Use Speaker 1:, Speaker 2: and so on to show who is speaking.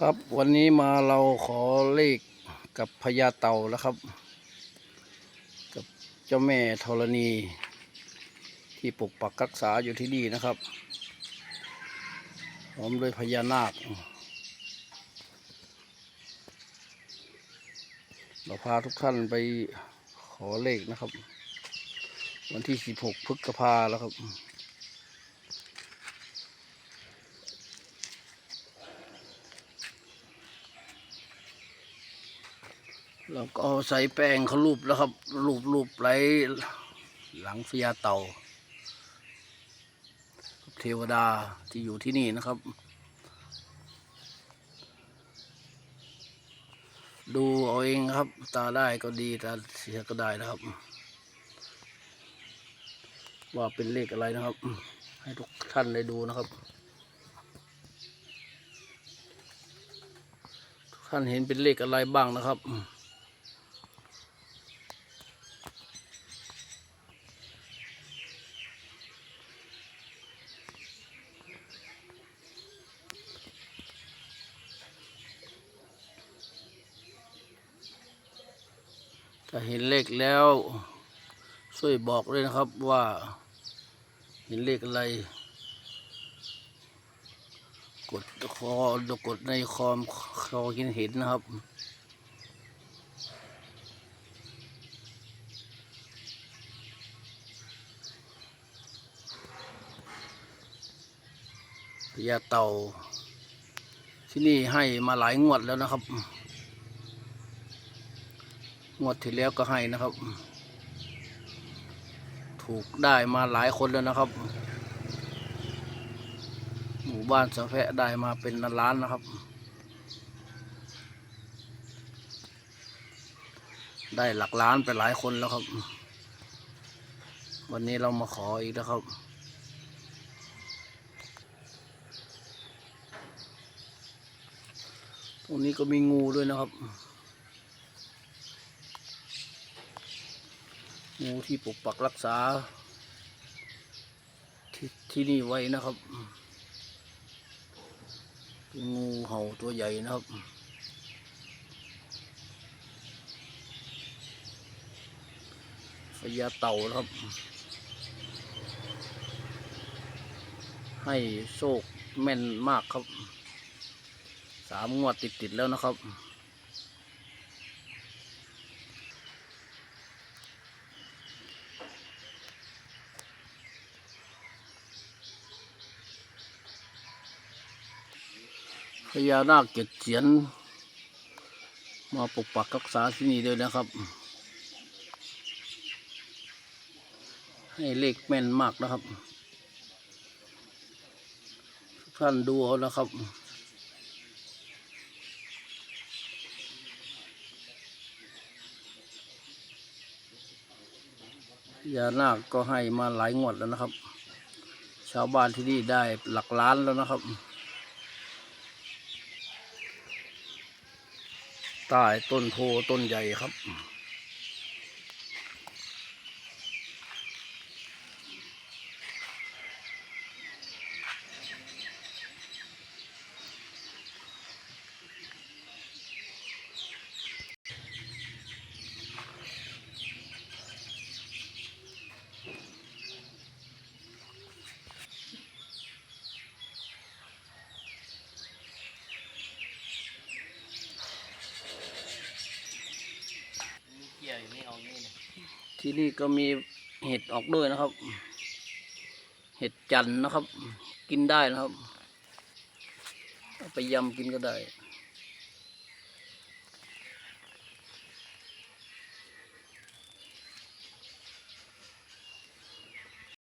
Speaker 1: ครับวันนี้มาเราขอเลขกับพญาเต่าแล้วครับ กับเจ้าแม่ธรณี ที่ปกปักรักษาอยู่ที่นี่นะครับพร้อมด้วยพญานาค เราพาทุกท่านไปขอเลขนะครับ วันที่ 16พฤษภาแล้วครับ เราก็ใส่แป้งเขารูปแล้วครับรูปรูปไรหลังพญาเต่า เทวดาที่อยู่ที่นี่นะครับ ดูเอาเองครับ ตาได้ก็ดีตาเสียก็ได้นะครับ ว่าเป็นเลขอะไรนะครับ ให้ทุกท่านได้ดูนะครับทุกท่านเห็นเป็นเลขอะไรบ้างนะครับ ถ้าเห็นเลขแล้ว ช่วยบอกเลยนะครับว่า เห็นเลขอะไร กดคอกดในคอมคอกินเห็นนะครับพญาเต่าที่นี่ให้มาหลายงวดแล้วนะครับ งวดที่แล้วก็ให้นะครับ ถูกได้มาหลายคนแล้วนะครับ หมู่บ้านสะแพะได้มาเป็นล้านนะครับ ได้หลักล้านไปหลายคนแล้วครับ วันนี้เรามาขออีกแล้วครับตรงนี้ก็มีงูด้วยนะครับ งูที่ปกปักรักษา ที่ที่นี่ไว้นะครับเป็นงูเห่าตัวใหญ่นะครับพญาเต่านะครับ ให้โชคแม่นมากครับ สามงวดติด ๆ แล้วนะครับ พญานาคเจ็ดเสียน มาปกปักรักษาที่นี่ด้วยนะครับ ให้เลขแม่นมากนะครับ ท่านดูเอานะครับพญานาคก็ให้มาหลายงวดแล้วนะครับ ชาวบ้านที่นี่ได้หลักล้านแล้วนะครับ ใต้ต้นโพต้นใหญ่ครับ ที่นี่ก็มีเห็ดออกด้วยนะครับ เห็ดจันนะครับ กินได้นะครับ ไปยำกินก็ได้